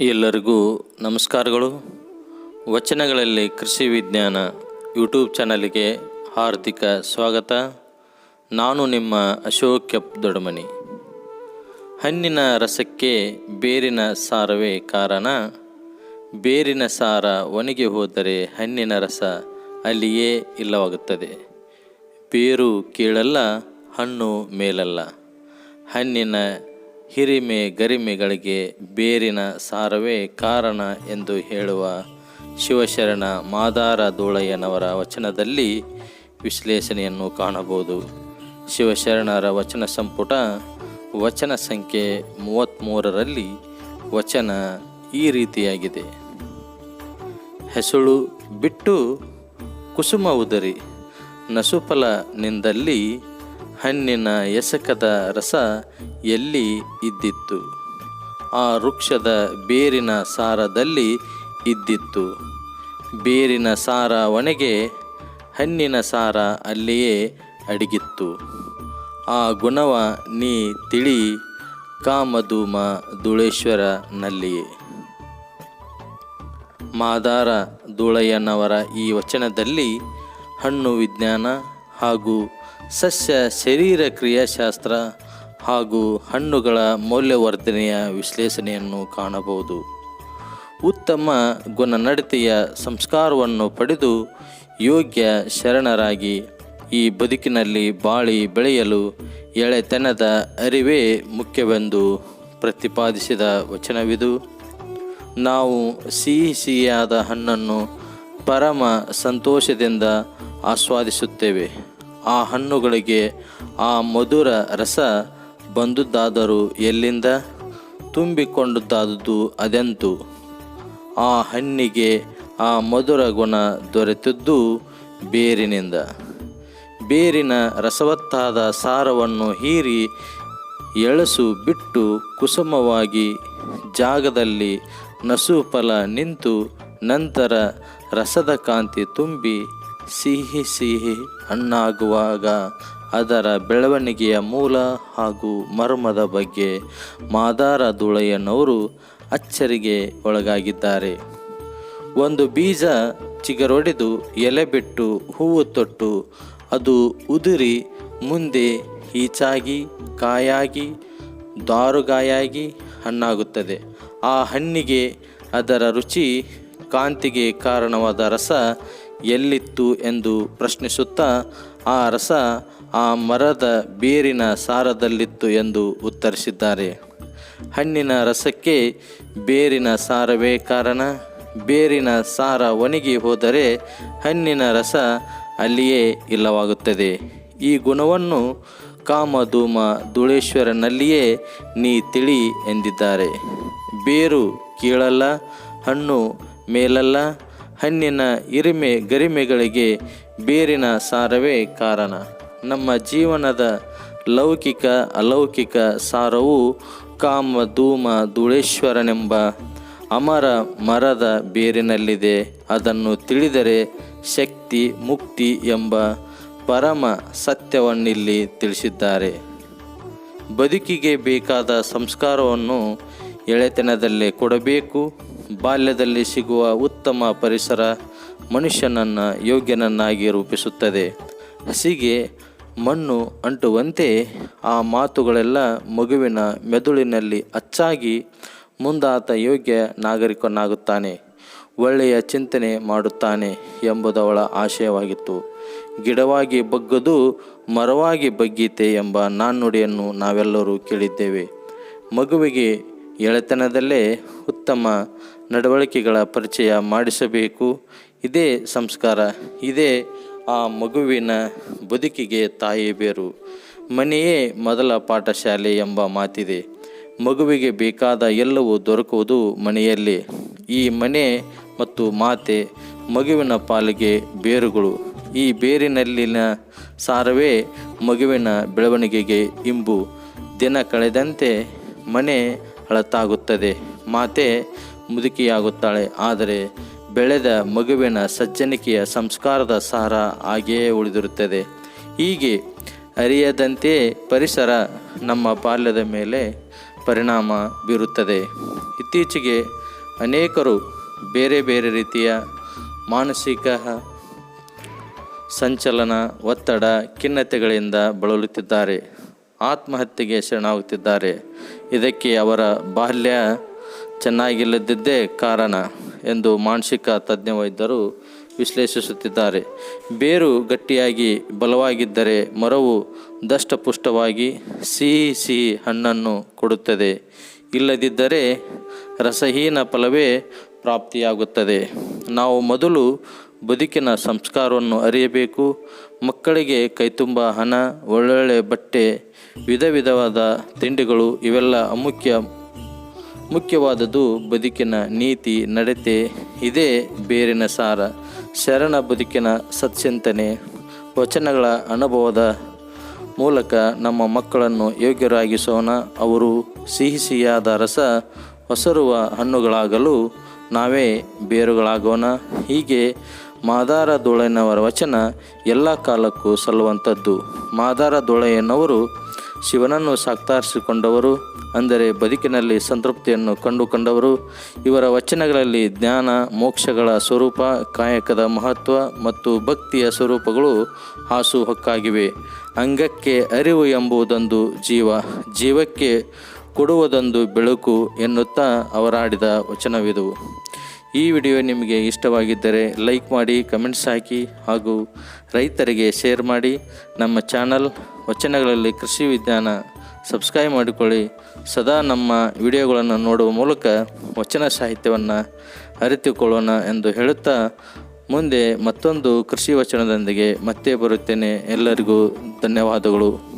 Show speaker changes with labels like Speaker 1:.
Speaker 1: ಎಲ್ಲರಿಗೂ ನಮಸ್ಕಾರಗಳು. ವಚನಗಳಲ್ಲಿ ಕೃಷಿ ವಿಜ್ಞಾನ ಯೂಟ್ಯೂಬ್ ಚಾನಲ್ಗೆ ಹಾರ್ದಿಕ ಸ್ವಾಗತ. ನಾನು ನಿಮ್ಮ ಅಶೋಕ್ ಎಪ್ ದೊಡಮನಿ ಹಣ್ಣಿನ ರಸಕ್ಕೆ ಬೇರಿನ ಸಾರವೇ ಕಾರಣ. ಬೇರಿನ ಸಾರ ಒಣಗಿ ಹೋದರೆ ಹಣ್ಣಿನ ರಸ ಅಲ್ಲಿಯೇ ಇಲ್ಲವಾಗುತ್ತದೆ. ಬೇರು ಕೀಳಲ್ಲ, ಹಣ್ಣು ಮೇಲಲ್ಲ. ಹಣ್ಣಿನ ಹಿರಿಮೆ ಗರಿಮೆಗಳಿಗೆ ಬೇರಿನ ಸಾರವೇ ಕಾರಣ ಎಂದು ಹೇಳುವ ಶಿವಶರಣ ಮಾದಾರ ಧೂಳಯ್ಯನವರ ವಚನದಲ್ಲಿ ವಿಶ್ಲೇಷಣೆಯನ್ನು ಕಾಣಬಹುದು. ಶಿವಶರಣರ ವಚನ ಸಂಪುಟ ವಚನ ಸಂಖ್ಯೆ ಮೂವತ್ತ್ಮೂರರಲ್ಲಿ ವಚನ ಈ ರೀತಿಯಾಗಿದೆ. ಹೆಸಳು ಬಿಟ್ಟು ಕುಸುಮ ಉದರಿ ನಸುಫಲನಿಂದಲ್ಲಿ ಹಣ್ಣಿನ ಎಸಕದ ರಸ ಎಲ್ಲಿ ಇದ್ದಿತ್ತು? ಆ ವೃಕ್ಷದ ಬೇರಿನ ಸಾರದಲ್ಲಿ ಇದ್ದಿತ್ತು. ಬೇರಿನ ಸಾರ ಒಣಗೆ ಹಣ್ಣಿನ ಸಾರ ಅಲ್ಲಿಯೇ ಅಡಗಿತ್ತು. ಆ ಗುಣವ ನೀ ತಿಳಿ ಕಾಮಧೂಮ ಧೂಳೇಶ್ವರನಲ್ಲಿಯೇ. ಮಾದಾರ ಧೂಳಯ್ಯನವರ ಈ ವಚನದಲ್ಲಿ ಹಣ್ಣು ವಿಜ್ಞಾನ ಹಾಗೂ ಸಸ್ಯ ಶರೀರ ಕ್ರಿಯಾಶಾಸ್ತ್ರ ಹಾಗೂ ಹಣ್ಣುಗಳ ಮೌಲ್ಯವರ್ಧನೆಯ ವಿಶ್ಲೇಷಣೆಯನ್ನು ಕಾಣಬಹುದು. ಉತ್ತಮ ಗುಣನಡತೆಯ ಸಂಸ್ಕಾರವನ್ನು ಪಡೆದು ಯೋಗ್ಯ ಶರಣರಾಗಿ ಈ ಬದುಕಿನಲ್ಲಿ ಬಾಳಿ ಬೆಳೆಯಲು ಎಳೆತನದ ಅರಿವೇ ಮುಖ್ಯವೆಂದು ಪ್ರತಿಪಾದಿಸಿದ ವಚನವಿದು. ನಾವು ಸಿಹಿ ಸಿಹಿಯಾದ ಹಣ್ಣನ್ನು ಪರಮ ಸಂತೋಷದಿಂದ ಆಸ್ವಾದಿಸುತ್ತೇವೆ. ಆ ಹಣ್ಣುಗಳಿಗೆ ಆ ಮಧುರ ರಸ ಬಂದುದಾದರೂ ಎಲ್ಲಿಂದ? ತುಂಬಿಕೊಂಡುದಾದದ್ದು ಅದೆಂತು? ಆ ಹಣ್ಣಿಗೆ ಆ ಮಧುರ ಗುಣ ದೊರೆತದ್ದು ಬೇರಿನಿಂದ. ಬೇರಿನ ರಸವತ್ತಾದ ಸಾರವನ್ನು ಹೀರಿ ಎಳಸು ಬಿಟ್ಟು ಕುಸುಮವಾಗಿ ಜಾಗದಲ್ಲಿ ನಸುಫಲ ನಿಂತು ನಂತರ ರಸದ ಕಾಂತಿ ತುಂಬಿ ಸಿಹಿ ಸಿಹಿ ಹಣ್ಣಾಗುವಾಗ ಅದರ ಬೆಳವಣಿಗೆಯ ಮೂಲ ಹಾಗೂ ಮರ್ಮದ ಬಗ್ಗೆ ಮಾದಾರ ದುಳಯ್ಯನವರು ಅಚ್ಚರಿಗೆ ಒಳಗಾಗಿದ್ದಾರೆ. ಒಂದು ಬೀಜ ಚಿಗರೊಡೆದು ಎಲೆ ಬಿಟ್ಟು ಹೂವು ತೊಟ್ಟು ಅದು ಉದುರಿ ಮುಂದೆ ಈಚಾಗಿ, ಕಾಯಾಗಿ, ದಾರುಗಾಯಾಗಿ ಹಣ್ಣಾಗುತ್ತದೆ. ಆ ಹಣ್ಣಿಗೆ ಅದರ ರುಚಿ ಕಾಂತಿಗೆ ಕಾರಣವಾದ ರಸ ಎಲ್ಲಿತ್ತು ಎಂದು ಪ್ರಶ್ನಿಸುತ್ತಾ, ಆ ರಸ ಆ ಮರದ ಬೇರಿನ ಸಾರದಲ್ಲಿತ್ತು ಎಂದು ಉತ್ತರಿಸಿದ್ದಾರೆ. ಹಣ್ಣಿನ ರಸಕ್ಕೆ ಬೇರಿನ ಸಾರವೇ ಕಾರಣ? ಬೇರಿನ ಸಾರ ಒಣಗಿ ಹೋದರೆ ಹಣ್ಣಿನ ರಸ ಅಲ್ಲಿಯೇ ಇಲ್ಲವಾಗುತ್ತದೆ. ಈ ಗುಣವನ್ನು ಕಾಮಧೂಮ ಧೂಳೇಶ್ವರನಲ್ಲಿಯೇ ನೀ ತಿಳಿ ಎಂದಿದ್ದಾರೆ. ಬೇರು ಕೀಳಲ್ಲ, ಹಣ್ಣು ಮೇಲಲ್ಲ ಹಣ್ಣಿನ ಇರಿಮೆ ಗರಿಮೆಗಳಿಗೆ ಬೇರಿನ ಸಾರವೇ ಕಾರಣ. ನಮ್ಮ ಜೀವನದ ಲೌಕಿಕ ಅಲೌಕಿಕ ಸಾರವು ಕಾಮ ಧೂಮ ಧೂಳೇಶ್ವರನೆಂಬ ಅಮರ ಮರದ ಬೇರಿನಲ್ಲಿದೆ. ಅದನ್ನು ತಿಳಿದರೆ ಶಕ್ತಿ ಮುಕ್ತಿ ಎಂಬ ಪರಮ ಸತ್ಯವನ್ನಿಲ್ಲಿ ತಿಳಿಸಿದ್ದಾರೆ. ಬದುಕಿಗೆ ಬೇಕಾದ ಸಂಸ್ಕಾರವನ್ನು ಎಳೆತನದಲ್ಲೇ ಕೊಡಬೇಕು. ಬಾಲ್ಯದಲ್ಲಿ ಸಿಗುವ ಉತ್ತಮ ಪರಿಸರ ಮನುಷ್ಯನನ್ನು ಯೋಗ್ಯನನ್ನಾಗಿ ರೂಪಿಸುತ್ತದೆ. ಹಸಿಗೆ ಮಣ್ಣು ಅಂಟುವಂತೆ ಆ ಮಾತುಗಳೆಲ್ಲ ಮಗುವಿನ ಮೆದುಳಿನಲ್ಲಿ ಅಚ್ಚಾಗಿ ಮುಂದಾತ ಯೋಗ್ಯ ನಾಗರಿಕನಾಗುತ್ತಾನೆ, ಒಳ್ಳೆಯ ಚಿಂತನೆ ಮಾಡುತ್ತಾನೆ ಎಂಬುದವಳ ಆಶಯವಾಗಿತ್ತು. ಗಿಡವಾಗಿ ಬಗ್ಗದು ಮರವಾಗಿ ಬಗ್ಗೀತೆ ಎಂಬ ನಾಣ್ಣುಡಿಯನ್ನು ನಾವೆಲ್ಲರೂ ಕೇಳಿದ್ದೇವೆ. ಮಗುವಿಗೆ ಎಳೆತನದಲ್ಲೇ ಉತ್ತಮ ನಡವಳಿಕೆಗಳ ಪರಿಚಯ ಮಾಡಿಸಬೇಕು. ಇದೇ ಸಂಸ್ಕಾರ, ಇದೇ ಆ ಮಗುವಿನ ಬದುಕಿಗೆ ತಾಯಿ ಬೇರು. ಮನೆಯೇ ಮೊದಲ ಪಾಠಶಾಲೆ ಎಂಬ ಮಾತಿದೆ. ಮಗುವಿಗೆ ಬೇಕಾದ ಎಲ್ಲವೂ ದೊರಕುವುದು ಮನೆಯಲ್ಲಿ. ಈ ಮನೆ ಮತ್ತು ಮಾತೆ ಮಗುವಿನ ಪಾಲಿಗೆ ಬೇರುಗಳು. ಈ ಬೇರಿನಲ್ಲಿನ ಸಾರವೇ ಮಗುವಿನ ಬೆಳವಣಿಗೆಗೆ ಇಂಬು. ದಿನ ಕಳೆದಂತೆ ಮನೆ ಹಳತಾಗುತ್ತದೆ ಮಾತೆ ಮುದುಕಿಯಾಗುತ್ತಾಳೆ. ಆದರೆ ಬೆಳೆದ ಮಗುವಿನ ಸಜ್ಜನಿಕೆಯ ಸಂಸ್ಕಾರದ ಸಾರ ಹಾಗೆಯೇ ಉಳಿದಿರುತ್ತದೆ. ಹೀಗೆ ಅರಿಯದಂತೆ ಪರಿಸರ ನಮ್ಮ ಬಾಲ್ಯದ ಮೇಲೆ ಪರಿಣಾಮ ಬೀರುತ್ತದೆ. ಇತ್ತೀಚೆಗೆ ಅನೇಕರು ಬೇರೆ ಬೇರೆ ರೀತಿಯ ಮಾನಸಿಕ ಸಂಚಲನ, ಒತ್ತಡ, ಖಿನ್ನತೆಗಳಿಂದ ಬಳಲುತ್ತಿದ್ದಾರೆ. ಆತ್ಮಹತ್ಯೆಗೆ ಶರಣಾಗುತ್ತಿದ್ದಾರೆ. ಇದಕ್ಕೆ ಅವರ ಬಾಲ್ಯ ಚೆನ್ನಾಗಿಲ್ಲದಿದ್ದೇ ಕಾರಣ ಎಂದು ಮಾನಸಿಕ ತಜ್ಞ ವೈದ್ಯರು ವಿಶ್ಲೇಷಿಸುತ್ತಿದ್ದಾರೆ. ಬೇರು ಗಟ್ಟಿಯಾಗಿ ಬಲವಾಗಿದ್ದರೆ ಮರವು ದಷ್ಟಪುಷ್ಟವಾಗಿ ಸಿಹಿ ಸಿಹಿ ಹಣ್ಣನ್ನು ಕೊಡುತ್ತದೆ. ಇಲ್ಲದಿದ್ದರೆ ರಸಹೀನ ಫಲವೇ ಪ್ರಾಪ್ತಿಯಾಗುತ್ತದೆ. ನಾವು ಮೊದಲು ಬದುಕಿನ ಸಂಸ್ಕಾರವನ್ನು ಅರಿಯಬೇಕು. ಮಕ್ಕಳಿಗೆ ಕೈತುಂಬ ಹಣ, ಒಳ್ಳೊಳ್ಳೆ ಬಟ್ಟೆ ವಿಧ ವಿಧವಾದ ತಿಂಡಿಗಳು ಇವೆಲ್ಲ ಅಮುಖ್ಯ ಮುಖ್ಯವಾದದ್ದು ಬದುಕಿನ ನೀತಿ, ನಡತೆ, ಇದೇ ಬೇರಿನ ಸಾರ. ಶರಣ ಬದುಕಿನ ಸತ್ಚಿಂತನೆ ವಚನಗಳ ಅನುಭವದ ಮೂಲಕ ನಮ್ಮ ಮಕ್ಕಳನ್ನು ಯೋಗ್ಯರಾಗಿಸೋಣ. ಅವರು ಸಿಹಿ ಸಿಹಿಯಾದ ರಸ ಹೊಸರುವ ಹಣ್ಣುಗಳಾಗಲು ನಾವೇ ಬೇರುಗಳಾಗೋಣ. ಹೀಗೆ ಮಾದಾರ ದೊಳೆಯನವರ ವಚನ ಎಲ್ಲ ಕಾಲಕ್ಕೂ ಸಲ್ಲುವಂಥದ್ದು. ಮಾದಾರ ದೊಳೆಯನವರು ಶಿವನನ್ನು ಸಾಕ್ತಾರಿಸಿಕೊಂಡವರು ಅಂದರೆ ಬದುಕಿನಲ್ಲಿ ಸಂತೃಪ್ತಿಯನ್ನು ಕಂಡುಕೊಂಡವರು ಇವರ ವಚನಗಳಲ್ಲಿ ಜ್ಞಾನ, ಮೋಕ್ಷಗಳ ಸ್ವರೂಪ, ಕಾಯಕದ ಮಹತ್ವ ಮತ್ತು ಭಕ್ತಿಯ ಸ್ವರೂಪಗಳು ಹಾಸುಹೊಕ್ಕಾಗಿವೆ ಅಂಗಕ್ಕೆ ಅರಿವು ಎಂಬುದೊಂದು ಜೀವ, ಜೀವಕ್ಕೆ ಕೊಡುವುದೊಂದು ಬೆಳಕು ಎನ್ನುತ್ತಾ ಅವರಾಡಿದ ವಚನವಿದು. ಈ ವಿಡಿಯೋ ನಿಮಗೆ ಇಷ್ಟವಾಗಿದ್ದರೆ ಲೈಕ್ ಮಾಡಿ, ಕಮೆಂಟ್ಸ್ ಹಾಕಿ ಹಾಗೂ ರೈತರಿಗೆ ಶೇರ್ ಮಾಡಿ. ನಮ್ಮ ಚಾನಲ್ ವಚನಗಳಲ್ಲಿ ಕೃಷಿ ವಿಜ್ಞಾನ ಸಬ್ಸ್ಕ್ರೈಬ್ ಮಾಡಿಕೊಳ್ಳಿ. ಸದಾ ನಮ್ಮ ವಿಡಿಯೋಗಳನ್ನು ನೋಡುವ ಮೂಲಕ ವಚನ ಸಾಹಿತ್ಯವನ್ನು ಅರಿತುಕೊಳ್ಳೋಣ ಎಂದು ಹೇಳುತ್ತಾ ಮುಂದೆ ಮತ್ತೊಂದು ಕೃಷಿ ವಚನದೊಂದಿಗೆ ಮತ್ತೆ ಬರುತ್ತೇನೆ. ಎಲ್ಲರಿಗೂ ಧನ್ಯವಾದಗಳು.